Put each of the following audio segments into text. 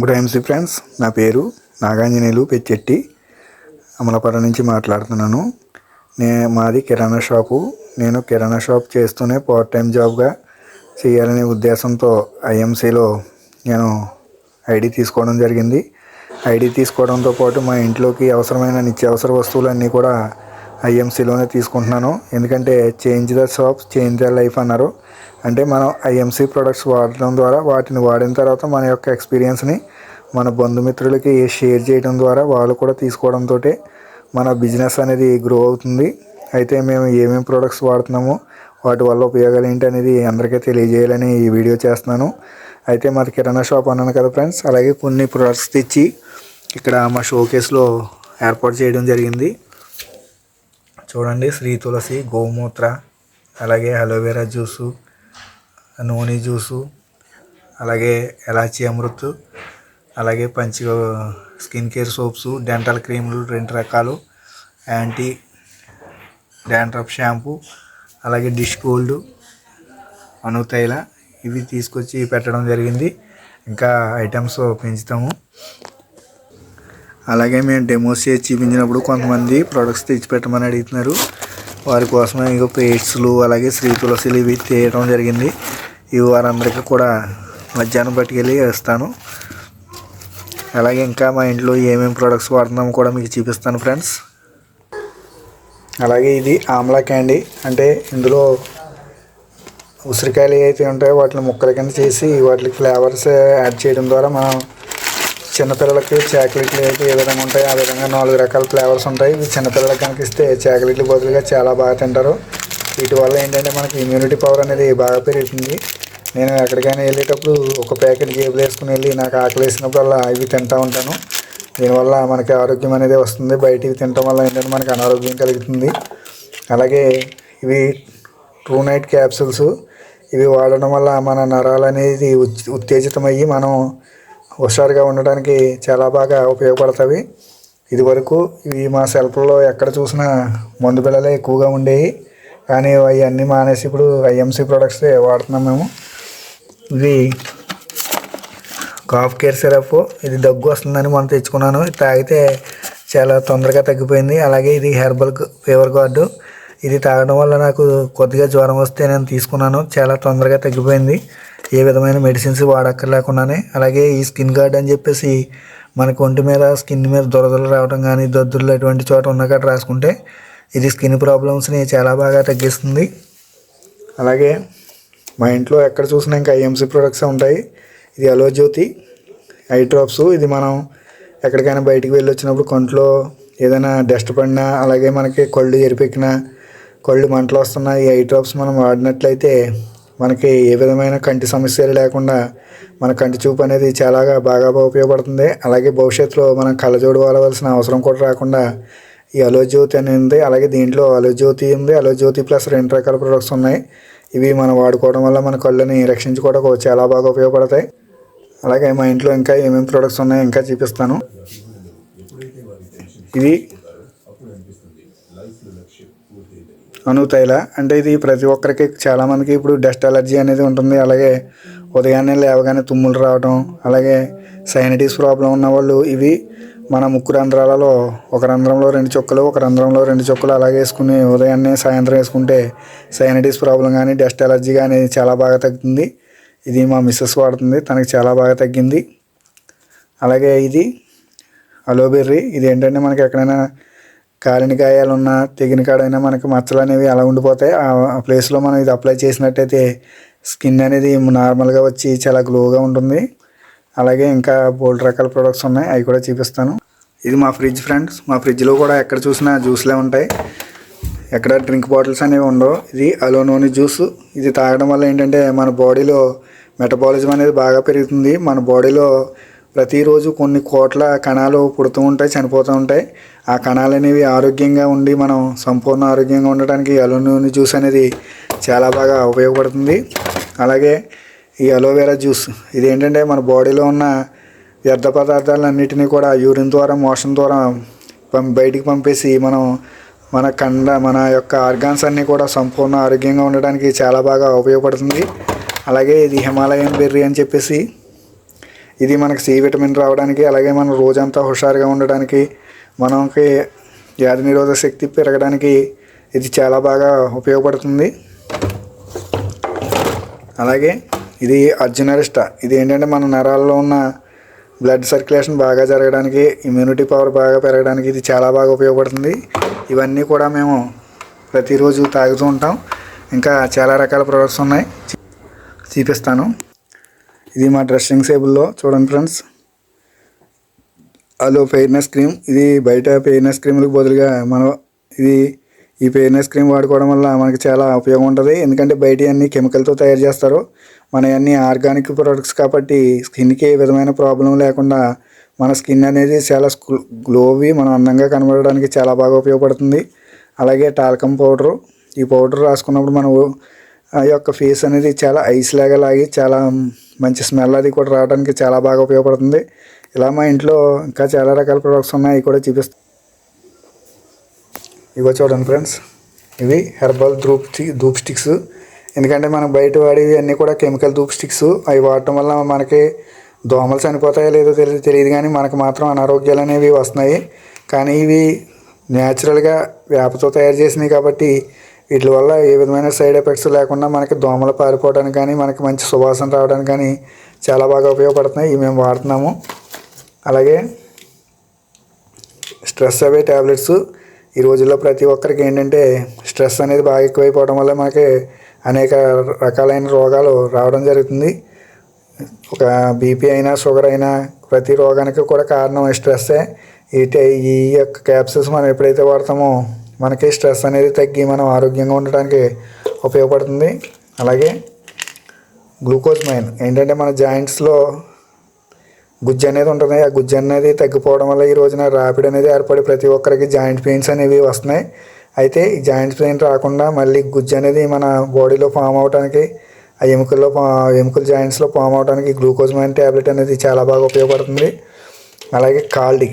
Good IMC friends. నా పేరు నాగాంజనేయులు పెచ్చెట్టి. అమలపురం నుంచి మాట్లాడుతున్నాను. నే మాది కిరాణా షాపు. నేను కిరాణా షాప్ చేస్తూనే పార్ట్ టైం జాబ్గా చేయాలనే ఉద్దేశంతో ఐఎంసీలో నేను ఐడి తీసుకోవడం జరిగింది. ఐడి తీసుకోవడంతో పాటు మా ఇంట్లోకి అవసరమైన నిత్యావసర వస్తువులన్నీ కూడా ఐఎంసీలోనే తీసుకుంటున్నాను. ఎందుకంటే change the shop change the life అన్నారు. అంటే మనం ఐఎంసీ ప్రొడక్ట్స్ వాడడం ద్వారా వాటిని వాడిన తర్వాత మన యొక్క ఎక్స్పీరియన్స్ని మన బంధుమిత్రులకి షేర్ చేయడం ద్వారా వాళ్ళు కూడా తీసుకోవడంతో మన బిజినెస్ అనేది గ్రో అవుతుంది. అయితే మేము ఏమేమి ప్రొడక్ట్స్ వాడుతున్నామో వాటి వల్ల ఉపయోగాలు ఏంటి అనేది అందరికీ తెలియజేయాలని ఈ వీడియో చేస్తున్నాను. అయితే మాది కిరాణా షాప్ అన్నాను కదా ఫ్రెండ్స్ అలాగే కొన్ని ప్రొడక్ట్స్ తెచ్చి ఇక్కడ మా షోకేస్లో ఏర్పాటు చేయడం జరిగింది. చూడండి శ్రీ తులసి గోమూత్ర అలాగే అలోవెరా జ్యూసు నూనె జ్యూసు అలాగే ఎలాచి అమృత్ అలాగే పంచి స్కిన్ కేర్ సోప్స్ డెంటల్ క్రీములు రెండు రకాలు యాంటీ డాండ్రఫ్ షాంపూ అలాగే డిష్ గోల్డ్ అనుతైల ఇవి తీసుకొచ్చి పెట్టడం జరిగింది. ఇంకా ఐటమ్స్ పెంచుతాము. అలాగే మేము డెమోస్ చేసి చూపించినప్పుడు కొంతమంది ప్రొడక్ట్స్ తెచ్చిపెట్టమని అడుగుతున్నారు. వారి కోసమే ఇంకా పేస్ట్లు అలాగే శ్రీ తులసిలు ఇవి తీయడం జరిగింది. ఈ వారందరికీ కూడా మధ్యాహ్నం పట్టుకెళ్ళి వేస్తాను. అలాగే ఇంకా మా ఇంట్లో ఏమేమి ప్రొడక్ట్స్ వాడుతున్నామో కూడా మీకు చూపిస్తాను ఫ్రెండ్స్ అలాగే ఇది ఆమ్లా క్యాండీ అంటే ఇందులో ఉసిరికాయలు అయితే ఉంటాయో వాటిని ముక్కల కింద చేసి వాటికి ఫ్లేవర్స్ యాడ్ చేయడం ద్వారా మనం చిన్నపిల్లలకి చాక్లెట్లు అయితే ఏ విధంగా ఉంటాయి ఆ విధంగా నాలుగు రకాల ఫ్లేవర్స్ ఉంటాయి. ఇవి చిన్నపిల్లలకి కనుక ఇస్తే చాక్లెట్లు బదులుగా చాలా బాగా తింటారు. వీటి వల్ల ఏంటంటే మనకి ఇమ్యూనిటీ పవర్ అనేది బాగా పెరుగుతుంది. నేను ఎక్కడికైనా వెళ్ళేటప్పుడు ఒక ప్యాకెట్ జేబులు వేసుకుని వెళ్ళి నాకు ఆకలి వేసినప్పుడల్లా ఇవి తింటూ ఉంటాను. దీనివల్ల మనకి ఆరోగ్యం అనేది వస్తుంది. బయట ఇవి తినటం వల్ల ఏంటంటే మనకి అనారోగ్యం కలుగుతుంది. అలాగే ఇవి ట్రూ నైట్ క్యాప్సూల్స్ ఇవి వాడడం వల్ల మన నరాలు అనేది ఉత్- ఉత్తేజితమయ్యి మనం హుషారుగా ఉండడానికి చాలా బాగా ఉపయోగపడతాయి. ఇది వరకు ఇవి మా సెల్ఫ్లో ఎక్కడ చూసినా మందు బిళ్ళలే ఎక్కువగా ఉండేవి. కానీ అవన్నీ మానేసి ఇప్పుడు ఐఎంసీ ప్రొడక్ట్స్ వాడుతున్నాం మేము. ఇది కాఫ్ కేర్ సిరప్. ఇది దగ్గు వస్తుందని మనం తెచ్చుకున్నాను. తాగితే చాలా తొందరగా తగ్గిపోయింది. అలాగే ఇది హెర్బల్ ఫీవర్ గార్డు. ఇది తాగడం వల్ల నాకు కొద్దిగా జ్వరం వస్తే నేను తీసుకున్నాను. చాలా తొందరగా తగ్గిపోయింది. ఏ విధమైన మెడిసిన్స్ వాడక్కర్లేకుండానే. అలాగే ఈ స్కిన్ గార్డ్ అని చెప్పేసి మనకు ఒంటి మీద స్కిన్ మీద దురదలు రావడం కానీ దద్దులు ఎటువంటి చోట ఉన్న కాడ రాసుకుంటే ఇది స్కిన్ ప్రాబ్లమ్స్ని చాలా బాగా తగ్గిస్తుంది. అలాగే మా ఇంట్లో ఎక్కడ చూసినా ఇంకా ఐఎంసీ ప్రొడక్ట్స్ ఉంటాయి. ఇది అలో జ్యోతి ఐ డ్రాప్స్ ఇది మనం ఎక్కడికైనా బయటికి వెళ్ళి వచ్చినప్పుడు కంట్లో ఏదైనా డస్ట్ పడినా అలాగే మనకి కళ్ళు ఎరిపెక్కినా కళ్ళు మంటలు వస్తున్నా ఈ ఐ డ్రాప్స్ మనం వాడినట్లయితే మనకి ఏ విధమైన కంటి సమస్యలు లేకుండా మన కంటి చూపు అనేది చాలా బాగా ఉపయోగపడుతుంది. అలాగే భవిష్యత్తులో మనం కళ్ళజోడు వాడవలసిన అవసరం కూడా రాకుండా ఈ అలో జ్యోతి అని ఉంది అలాగే దీంట్లో అలో జ్యోతి ఉంది. అలో జ్యోతి ప్లస్ రెండు రకాల ప్రొడక్ట్స్ ఉన్నాయి. ఇవి మనం వాడుకోవడం వల్ల మన కళ్ళని రక్షించుకోవడానికి చాలా బాగా ఉపయోగపడతాయి. అలాగే మా ఇంట్లో ఇంకా ఏమేమి ప్రొడక్ట్స్ ఉన్నాయో ఇంకా చూపిస్తాను. ఇది అనుతైల అంటే ఇది ప్రతి ఒక్కరికి చాలామందికి ఇప్పుడు డస్ట్ అలర్జీ అనేది ఉంటుంది. అలాగే ఉదయాన్నే లేవగానే తుమ్ములు రావడం అలాగే సైనటీస్ ప్రాబ్లం ఉన్న వాళ్ళు ఇవి మన ముక్కు రంధ్రాలలో ఒక రంధ్రంలో రెండు చుక్కలు ఒక రంధ్రంలో రెండు చుక్కలు అలాగే వేసుకుని ఉదయాన్నే సాయంత్రం వేసుకుంటే సైనటిస్ ప్రాబ్లం కానీ డస్ట్ ఎలర్జీ కానీ చాలా బాగా తగ్గుతుంది. ఇది మా మిస్సెస్ వాడుతుంది తనకి చాలా బాగా తగ్గింది. అలాగే ఇది అలోబెర్రీ ఇది ఏంటంటే మనకి ఎక్కడైనా కాలిన గాయాలున్నా తెగిన కాడైనా మనకి మచ్చలు అనేవి అలా ఉండిపోతాయి. ఆ ప్లేస్లో మనం ఇది అప్లై చేసినట్టయితే స్కిన్ అనేది నార్మల్గా వచ్చి చాలా గ్లోగా ఉంటుంది. అలాగే ఇంకా బోల్డ్ రకాల ప్రొడక్ట్స్ ఉన్నాయి. అవి కూడా చూపిస్తాను. ఇది మా ఫ్రిడ్జ్ ఫ్రెండ్స్ మా ఫ్రిడ్జ్లో కూడా ఎక్కడ చూసినా జ్యూస్లే ఉంటాయి. ఎక్కడ డ్రింక్ బాటిల్స్ అనేవి ఉండవు. ఇది అలోనోని జ్యూస్ ఇది తాగడం వల్ల ఏంటంటే మన బాడీలో మెటబాలిజం అనేది బాగా పెరుగుతుంది. మన బాడీలో ప్రతిరోజు కొన్ని కోట్ల కణాలు పుడుతూ ఉంటాయి చనిపోతూ ఉంటాయి. ఆ కణాలు అనేవి ఆరోగ్యంగా ఉండి మనం సంపూర్ణ ఆరోగ్యంగా ఉండడానికి అలోనోని జ్యూస్ అనేది చాలా బాగా ఉపయోగపడుతుంది. అలాగే ఈ అలోవెరా జ్యూస్ ఇది ఏంటంటే మన బాడీలో ఉన్న వ్యర్థ పదార్థాలన్నిటినీ కూడా యూరిన్ ద్వారా మోషన్ ద్వారా పం బయటికి పంపేసి మనం మన కండ మన యొక్క ఆర్గాన్స్ అన్నీ కూడా సంపూర్ణ ఆరోగ్యంగా ఉండడానికి చాలా బాగా ఉపయోగపడుతుంది. అలాగే ఇది హిమాలయన్ బెర్రీ అని చెప్పేసి ఇది మనకి సి విటమిన్ రావడానికి అలాగే మనం రోజంతా హుషారుగా ఉండడానికి మనకి వ్యాధి నిరోధక శక్తి పెరగడానికి ఇది చాలా బాగా ఉపయోగపడుతుంది. అలాగే ఇది అర్జునరిష్ట ఇది ఏంటంటే మన నరాల్లో ఉన్న బ్లడ్ సర్క్యులేషన్ బాగా జరగడానికి ఇమ్యూనిటీ పవర్ బాగా పెరగడానికి ఇది చాలా బాగా ఉపయోగపడుతుంది. ఇవన్నీ కూడా మేము ప్రతిరోజు తాగుతూ ఉంటాం. ఇంకా చాలా రకాల ప్రొడక్ట్స్ ఉన్నాయి. చూపిస్తాను ఇది మా డ్రెస్సింగ్ టేబుల్లో చూడండి ఫ్రెండ్స్ హలో ఫెయిర్నెస్ క్రీమ్ ఇది బయట ఫెయిర్నెస్ క్రీములకు బదులుగా మనం ఇది ఈ ఫెయిర్నెస్ క్రీమ్ వాడుకోవడం వల్ల మనకి చాలా ఉపయోగం ఉంటుంది. ఎందుకంటే బయట అన్ని కెమికల్తో తయారు చేస్తారు. మన అన్ని ఆర్గానిక్ ప్రొడక్ట్స్ కాబట్టి స్కిన్కి ఏ విధమైన ప్రాబ్లం లేకుండా మన స్కిన్ అనేది చాలా గ్లోవి మనం అందంగా కనబడడానికి చాలా బాగా ఉపయోగపడుతుంది. అలాగే టాల్కమ్ పౌడరు. ఈ పౌడర్ రాసుకున్నప్పుడు మనం ఆ యొక్క ఫేస్ అనేది చాలా ఐస్ లాగా లాగి చాలా మంచి స్మెల్ అది కూడా రావడానికి చాలా బాగా ఉపయోగపడుతుంది. ఇలా మా ఇంట్లో ఇంకా చాలా రకాల ప్రొడక్ట్స్ ఉన్నాయి. అవి కూడా చూపిస్తాను ఇగో చూడండి ఫ్రెండ్స్ ఇవి herbal dhoop stick dhoop sticks. ఎందుకంటే మనం బయట వాడేవి అన్నీ కూడా కెమికల్ ధూప్ స్టిక్స్. అవి వాడటం వల్ల మనకి దోమలు చనిపోతాయో లేదో తెలియదు తెలియదు కానీ మనకు మాత్రం అనారోగ్యాలు అనేవి వస్తున్నాయి. కానీ ఇవి న్యాచురల్గా వేపతో తయారు చేసినవి కాబట్టి వీటి వల్ల ఏ విధమైన సైడ్ ఎఫెక్ట్స్ లేకుండా మనకి దోమలు పారిపోవడానికి కానీ మనకి మంచి సువాసన రావడానికి కానీ చాలా బాగా ఉపయోగపడుతున్నాయి. ఇవి మేము వాడుతున్నాము. అలాగే స్ట్రెస్ అవే ట్యాబ్లెట్స్ ఈ రోజుల్లో ప్రతి ఒక్కరికి ఏంటంటే స్ట్రెస్ అనేది బాగా ఎక్కువైపోవడం వల్ల మనకి అనేక రకాలైన రోగాలు రావడం జరుగుతుంది. ఒక బీపీ అయినా షుగర్ అయినా ప్రతి రోగానికి కూడా కారణం స్ట్రెస్సే. ఈ ఈ యొక్క క్యాప్సిల్స్ మనం ఎప్పుడైతే వాడతామో మనకి స్ట్రెస్ అనేది తగ్గి మనం ఆరోగ్యంగా ఉండడానికి ఉపయోగపడుతుంది. అలాగే గ్లూకోజ్ మైన్ ఏంటంటే మన జాయింట్స్లో గుజ్జు అనేది ఉంటుంది. ఆ గుజ్జు అనేది తగ్గిపోవడం వల్ల ఈ రోజున రాపిడ్ అనేది ఏర్పడి ప్రతి ఒక్కరికి జాయింట్ పెయిన్స్ అనేవి వస్తున్నాయి. అయితే ఈ జాయింట్ పెయిన్ రాకుండా మళ్ళీ గుజ్జు అనేది మన బాడీలో ఫామ్ అవడానికి ఆ ఎముకల్లో ఎముకల జాయింట్స్లో ఫామ్ అవడానికి గ్లూకోజ్ మైన్ ట్యాబ్లెట్ అనేది చాలా బాగా ఉపయోగపడుతుంది. అలాగే కాల్డి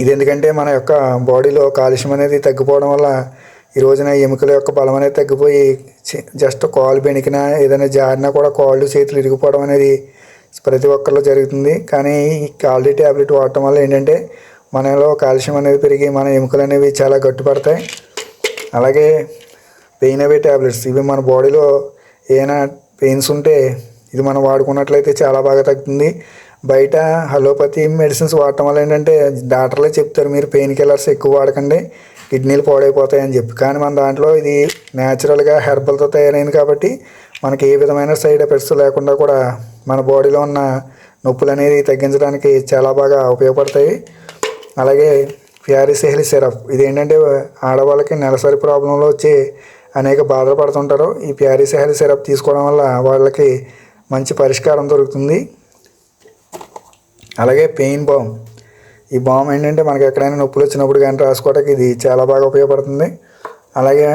ఇది ఎందుకంటే మన యొక్క బాడీలో కాలుష్యం అనేది తగ్గిపోవడం వల్ల ఈ రోజున ఎముకల యొక్క బలం అనేది తగ్గిపోయి జస్ట్ కాలు బెణికినా ఏదైనా జారినా కూడా కాళ్ళు చేతులు ఇరిగిపోవడం అనేది ప్రతి ఒక్కరిలో జరుగుతుంది. కానీ ఈ కాల్డీ ట్యాబ్లెట్ వాడటం వల్ల ఏంటంటే మనలో కాల్షియం అనేది పెరిగి మన ఎముకలు అనేవి చాలా గట్టిపడతాయి. అలాగే పెయిన్ అవే ట్యాబ్లెట్స్ ఇవి మన బాడీలో ఏమైనా పెయిన్స్ ఉంటే ఇది మనం వాడుకున్నట్లయితే చాలా బాగా తగ్గుతుంది. బయట హలోపతి మెడిసిన్స్ వాడటం వల్ల ఏంటంటే డాక్టర్లే చెప్తారు మీరు పెయిన్ కిల్లర్స్ ఎక్కువ వాడకండి. కిడ్నీలు పాడైపోతాయి అని చెప్పి. కానీ మన దాంట్లో ఇది న్యాచురల్గా హెర్బల్తో తయారైంది కాబట్టి మనకి ఏ విధమైన సైడ్ ఎఫెక్ట్స్ లేకుండా కూడా మన బాడీలో ఉన్న నొప్పులు అనేది తగ్గించడానికి చాలా బాగా ఉపయోగపడతాయి. అలాగే ప్యారిసెహలి సిరప్ ఇది ఏంటంటే ఆడవాళ్ళకి నెలసరి ప్రాబ్లంలో వచ్చి అనేక బాధలు పడుతుంటారు. ఈ ప్యారిసెహలి సిరప్ తీసుకోవడం వల్ల వాళ్ళకి మంచి పరిష్కారం దొరుకుతుంది. అలాగే పెయిన్ బామ్ ఈ బామ్ ఏంటంటే మనకి ఎక్కడైనా నొప్పులు వచ్చినప్పుడు కానీ రాసుకోవడానికి ఇది చాలా బాగా ఉపయోగపడుతుంది. అలాగే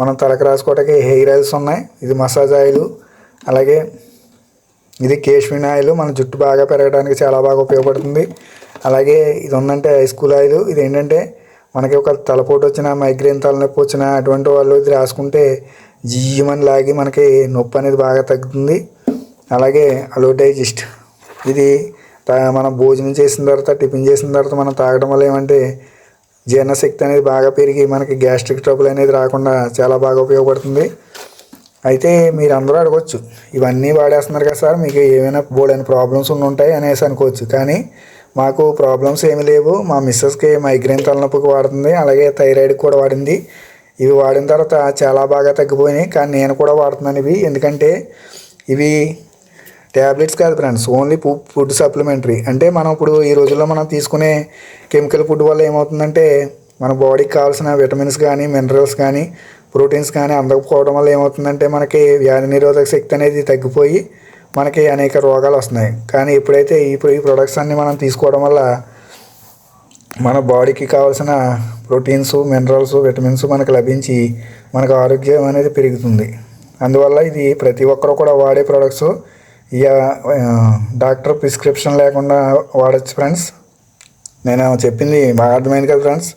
మనం తలకు రాసుకోవడానికి హెయిర్ ఆయిల్స్ ఉన్నాయి. ఇది మసాజ్ ఆయిల్. అలాగే ఇది కేశ్మిన్ ఆయిల్. మన జుట్టు బాగా పెరగడానికి చాలా బాగా ఉపయోగపడుతుంది. అలాగే ఇది ఉందంటే హై స్కూల్ ఆయిల్. ఇది ఏంటంటే మనకి ఒక తలపోటు వచ్చిన మైగ్రేన్ తలనొప్పి వచ్చిన అటువంటి వాళ్ళు ఇది రాసుకుంటే జీయమని లాగి మనకి నొప్పి అనేది బాగా తగ్గుతుంది. అలాగే అలోడైజిస్ట్. ఇది మనం భోజనం చేసిన తర్వాత టిఫిన్ చేసిన తర్వాత మనం తాగడం వల్ల ఏమంటే జీర్ణశక్తి అనేది బాగా పెరిగి మనకి గ్యాస్ట్రిక్ ట్రబుల్ అనేది రాకుండా చాలా బాగా ఉపయోగపడుతుంది. అయితే మీరు అందరూ అడగవచ్చు ఇవన్నీ వాడేస్తున్నారు కదా సార్ మీకు ఏమైనా బోడైన ప్రాబ్లమ్స్ ఉంటాయి అనేసి అనుకోవచ్చు. కానీ మాకు ప్రాబ్లమ్స్ ఏమీ లేవు. మా మిస్సెస్కి మైగ్రేన్ తలనొప్పికి వాడుతుంది అలాగే థైరాయిడ్కి కూడా వాడింది. ఇవి వాడిన తర్వాత చాలా బాగా తగ్గిపోయినాయి. కానీ నేను కూడా వాడుతున్నాను ఇవి. ఎందుకంటే ఇవి ట్యాబ్లెట్స్ కాదు ఫ్రెండ్స్ ఓన్లీ ఫుడ్ సప్లిమెంటరీ అంటే మనం ఇప్పుడు ఈ రోజుల్లో మనం తీసుకునే కెమికల్ ఫుడ్ వల్ల ఏమవుతుందంటే మన బాడీకి కావాల్సిన విటమిన్స్ కానీ మినరల్స్ కానీ ప్రోటీన్స్ కానీ అందకపోవడం వల్ల ఏమవుతుందంటే మనకి వ్యాధి నిరోధక శక్తి అనేది తగ్గిపోయి మనకి అనేక రోగాలు వస్తున్నాయి. కానీ ఎప్పుడైతే ఈ ఈ ప్రొడక్ట్స్ అన్ని మనం తీసుకోవడం వల్ల మన బాడీకి కావాల్సిన ప్రోటీన్స్ మినరల్స్ విటమిన్స్ మనకు లభించి మనకు ఆరోగ్యం అనేది పెరుగుతుంది. అందువల్ల ఇది ప్రతి ఒక్కరు కూడా వాడే ప్రొడక్ట్స్ డాక్టర్ ప్రిస్క్రిప్షన్ లేకుండా వాడచ్చు ఫ్రెండ్స్. నేను చెప్పింది బాగా అర్థమైంది కదా ఫ్రెండ్స్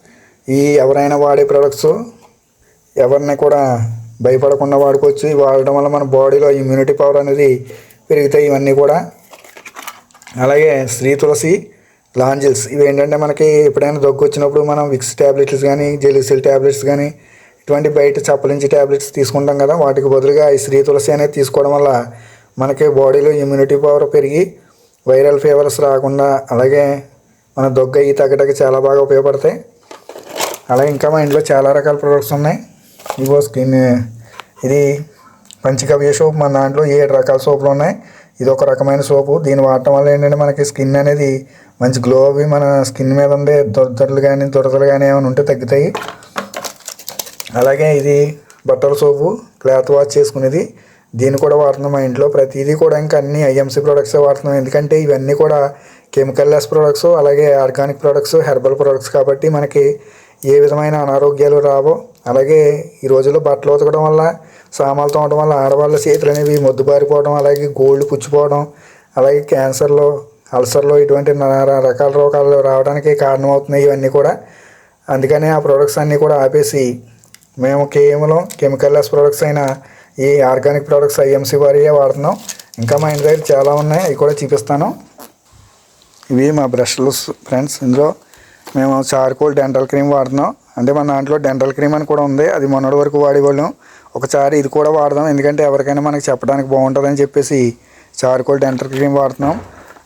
ఈ ఎవరైనా వాడే ప్రొడక్ట్స్ ఎవరిని కూడా భయపడకుండా వాడుకోవచ్చు. ఇవి వాడడం వల్ల మన బాడీలో ఇమ్యూనిటీ పవర్ అనేది పెరుగుతాయి ఇవన్నీ కూడా. అలాగే శ్రీ తులసి లాంజిల్స్ ఇవి ఏంటంటే మనకి ఎప్పుడైనా దగ్గు వచ్చినప్పుడు మనం విక్స్ ట్యాబ్లెట్స్ కానీ జెలిసిల్ ట్యాబ్లెట్స్ కానీ ఇటువంటి బయట చప్పలించి ట్యాబ్లెట్స్ తీసుకుంటాం కదా వాటికి బదులుగా ఈ శ్రీ తులసి అనేది తీసుకోవడం వల్ల మనకి బాడీలో ఇమ్యూనిటీ పవర్ పెరిగి వైరల్ ఫీవర్స్ రాకుండా అలాగే మన దగ్గు అయ్యి తగ్గడానికి చాలా బాగా ఉపయోగపడతాయి. అలాగే ఇంకా మా ఇంట్లో చాలా రకాల ప్రొడక్ట్స్ ఉన్నాయి. ఇగో స్కిన్ ఇది పంచగవ్య సోప్ మన దాంట్లో ఏడు రకాల సోపులు ఉన్నాయి. ఇది ఒక రకమైన సోపు. దీన్ని వాడటం వల్ల ఏంటంటే మనకి స్కిన్ అనేది మంచి గ్లో అవి మన స్కిన్ మీద ఉండే దొరదలు కానీ దురదలు కానీ ఏమైనా ఉంటే తగ్గుతాయి. అలాగే ఇది బట్టల సోపు క్లాత్ వాష్ చేసుకునేది. దీన్ని కూడా వాడుతున్నాం మా ఇంట్లో. ప్రతిదీ కూడా ఇంకా అన్ని ఐఎంసీ ప్రొడక్ట్స్ వాడుతున్నాం. ఎందుకంటే ఇవన్నీ కూడా కెమికల్ లెస్ ప్రొడక్ట్స్ అలాగే ఆర్గానిక్ ప్రొడక్ట్స్ హెర్బల్ ప్రొడక్ట్స్ కాబట్టి మనకి ఏ విధమైన అనారోగ్యాలు రావు. అలాగే ఈ రోజుల్లో బట్టలు ఉతకడం వల్ల సామాన్లు తోమడం వల్ల ఆడవాళ్ళ చేతులు అనేవి మొద్దుబారిపోవడం అలాగే గోల్డ్ పుచ్చిపోవడం అలాగే క్యాన్సర్లో అల్సర్లో ఇటువంటి రకాల రోగాలు రావడానికి కారణమవుతున్నాయి ఇవన్నీ కూడా. అందుకనే ఆ ప్రొడక్ట్స్ అన్నీ కూడా ఆపేసి మేము కేవలం కెమికల్ లెస్ ప్రొడక్ట్స్ అయిన ఈ ఆర్గానిక్ ప్రోడక్ట్స్ ఐఎంసీ వారియే వాడుతున్నాం. ఇంకా మా ఇంటి దగ్గర చాలా ఉన్నాయి. అవి కూడా చూపిస్తాను. ఇవి మా బ్రష్లు ఫ్రెండ్స్. ఇందులో మేము చార్కోల్ డెంటల్ క్రీమ్ వాడుతున్నాం. అంటే మన దాంట్లో డెంటల్ క్రీమ్ అని కూడా ఉంది. అది మొన్నటి వరకు వాడేవాళ్ళం. ఒకసారి ఇది కూడా వాడదాం. ఎందుకంటే ఎవరికైనా మనకి చెప్పడానికి బాగుంటుందని చెప్పేసి చార్కోల్ డెంటల్ క్రీమ్ వాడుతున్నాం.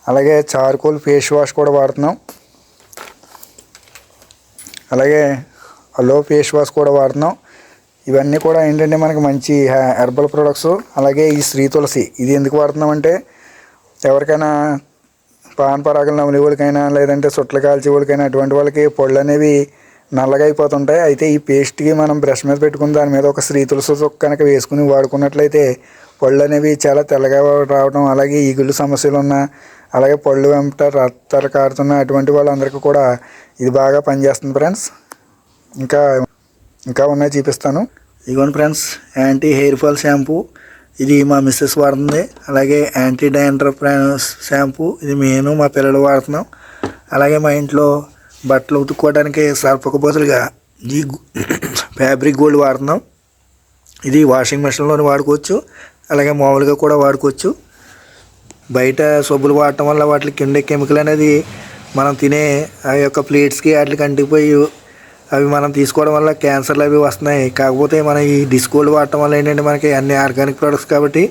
అలాగే చార్కోల్ ఫేస్ వాష్ కూడా వాడుతున్నాం. అలాగే అలో ఫేస్ వాష్ కూడా వాడుతున్నాం. ఇవన్నీ కూడా ఏంటంటే మనకి మంచి హెర్బల్ ప్రొడక్ట్స్ అలాగే ఈ శ్రీ తులసి ఇది ఎందుకు వాడుతున్నామంటే ఎవరికైనా పాన్ పరాగలు నమిలేవాళ్ళకైనా లేదంటే సుట్ల కాల్చే వాళ్ళకైనా అటువంటి వాళ్ళకి పొళ్ళు అనేవి నల్లగా అయిపోతుంటాయి. అయితే ఈ పేస్ట్కి మనం బ్రష్ మీద పెట్టుకుని దాని మీద ఒక శ్రీ తులసి కనుక వేసుకుని వాడుకున్నట్లయితే పళ్ళు అనేవి చాలా తెల్లగా రావడం అలాగే ఈగుళ్ళు సమస్యలు ఉన్న అలాగే పళ్ళు వెంట రత్తలు కారుతున్న అటువంటి వాళ్ళందరికీ కూడా ఇది బాగా పనిచేస్తుంది ఫ్రెండ్స్ ఇంకా ఇంకా ఉన్నాయి చూపిస్తాను. ఇగోండి friends anti hair fall shampoo. ఇది మా మిస్సెస్ వాడుతుంది. అలాగే యాంటీ డాండ్రఫ్ షాంపూ. ఇది నేను మా పిల్లలు వాడుతున్నాం. అలాగే మా ఇంట్లో బట్టలు ఉతుక్కోవడానికి సర్పకపోతులుగా బదులుగా ఈ ఫ్యాబ్రిక్ గోల్డ్ వాడుతున్నాం. ఇది వాషింగ్ మిషన్లోనే వాడుకోవచ్చు. అలాగే మామూలుగా కూడా వాడుకోవచ్చు. బయట సబ్బులు వాడటం వల్ల వాటికి ఉండే కెమికల్ అనేది మనం తినే ఆ యొక్క ప్లేట్స్కి వాటికి అంటిపోయి అవి మనం తీసుకోవడం వల్ల క్యాన్సర్లు అవి వస్తున్నాయి. కాకపోతే మన ఈ డిస్కోల్డ్ వాడటం వల్ల ఏంటంటే మనకి అన్ని ఆర్గానిక్ ప్రొడక్ట్స్ కాబట్టి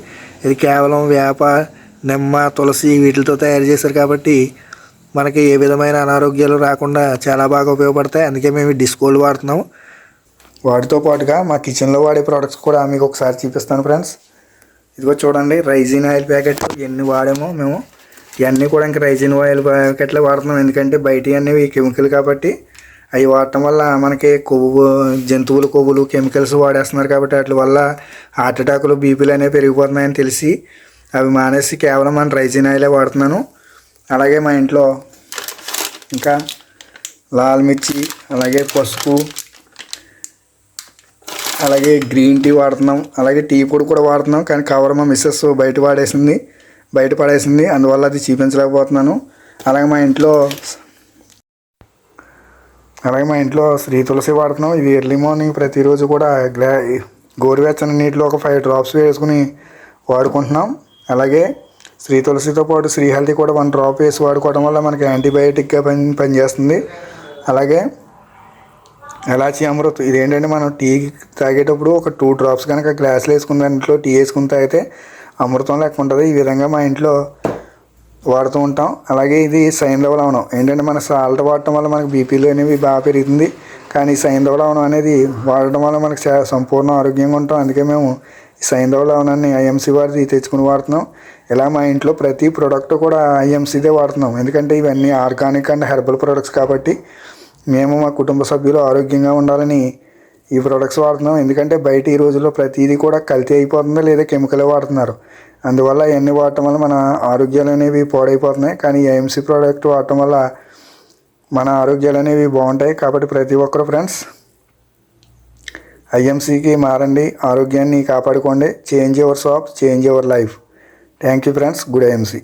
ఇది కేవలం వేప నిమ్మ తులసి వీటితో తయారు చేశారు కాబట్టి మనకి ఏ విధమైన అనారోగ్యాలు రాకుండా చాలా బాగా ఉపయోగపడతాయి. అందుకే మేము డిస్కోల్డ్ వాడుతున్నాం. వాటితో పాటుగా మా కిచెన్లో వాడే ప్రోడక్ట్స్ కూడా మీకు ఒకసారి చూపిస్తాను ఫ్రెండ్స్. ఇదిగో చూడండి రైజిన్ ఆయిల్ ప్యాకెట్ ఎన్ని వాడామో మేము. ఇవన్నీ కూడా ఇంకా రైజిన్ ఆయిల్ ప్యాకెట్లు వాడుతున్నాం. ఎందుకంటే బయట అనేవి కెమికల్ కాబట్టి అవి వాడటం వల్ల మనకి కొవ్వు జంతువుల కొవ్వులు కెమికల్స్ వాడేస్తున్నారు కాబట్టి వాటి వల్ల హార్ట్ అటాకులు బీపీలు అనేవి పెరిగిపోతున్నాయని తెలిసి అవి మానేసి కేవలం మన రైజిన్ ఆయిలే వాడుతున్నాను. అలాగే మా ఇంట్లో ఇంకా లాల్ మిర్చి అలాగే పసుపు అలాగే గ్రీన్ టీ వాడుతున్నాం. అలాగే టీ పొడి కూడా వాడుతున్నాం. కానీ కవర్ మా మిస్సెస్ బయట వాడేసింది బయట పడేసింది. అందువల్ల అది చూపించలేకపోతున్నాను. అలాగే మా ఇంట్లో అలాగే మా ఇంట్లో శ్రీ తులసి వాడుతున్నాం. ఇది ఎర్లీ మార్నింగ్ ప్రతిరోజు కూడా గ్లా గోరువెచ్చని నీటిలో ఒక ఫైవ్ డ్రాప్స్ వేసుకుని వాడుకుంటున్నాం. అలాగే శ్రీ తులసితో పాటు శ్రీ హల్దీ కూడా వన్ డ్రాప్ వేసి వాడుకోవడం వల్ల మనకి యాంటీబయాటిక్గా పని పనిచేస్తుంది. అలాగే ఎలాచి అమృత్ ఇదేంటంటే మనం టీ తాగేటప్పుడు ఒక టూ డ్రాప్స్ కనుక గ్లాసులు వేసుకున్న దాంట్లో టీ వేసుకుని తాగితే అమృతం లెక్క ఉంటుంది. ఈ విధంగా మా ఇంట్లో వాడుతూ ఉంటాం. అలాగే ఇది సైంధవ లవణం ఏంటంటే మన సాల్ట్ వాడటం వల్ల మనకి బీపీలు అనేవి బాగా పెరుగుతుంది. కానీ సైంధవ లవణం అనేది వాడటం వల్ల మనకి చా- సంపూర్ణ ఆరోగ్యంగా ఉంటాం. అందుకే మేము ఈ సైంధవ లవణాన్ని ఐఎంసీ వారిది తెచ్చుకుని వాడుతున్నాం. ఇలా మా ఇంట్లో ప్రతి ప్రోడక్ట్ కూడా ఐఎంసీదే వాడుతున్నాం. ఎందుకంటే ఇవన్నీ ఆర్గానిక్ అండ్ హెర్బల్ ప్రొడక్ట్స్ కాబట్టి మేము మా కుటుంబ సభ్యులు ఆరోగ్యంగా ఉండాలని ఈ ప్రొడక్ట్స్ వాడుతున్నాం. ఎందుకంటే బయట ఈ రోజుల్లో ప్రతిదీ కూడా కల్తీ అయిపోతుంది లేదా కెమికలే వాడుతున్నారు. అందువల్ల ఇవన్నీ వాడటం వల్ల మన ఆరోగ్యాలు అనేవి పాడైపోతున్నాయి. కానీ ఐఎంసీ ప్రోడక్ట్ వాడటం వల్ల మన ఆరోగ్యాలు అనేవి బాగుంటాయి. కాబట్టి ప్రతి ఒక్కరు ఫ్రెండ్స్ ఐఎంసీకి మారండి. ఆరోగ్యాన్ని కాపాడుకోండి. Change your shop change your life thank you friends good IMC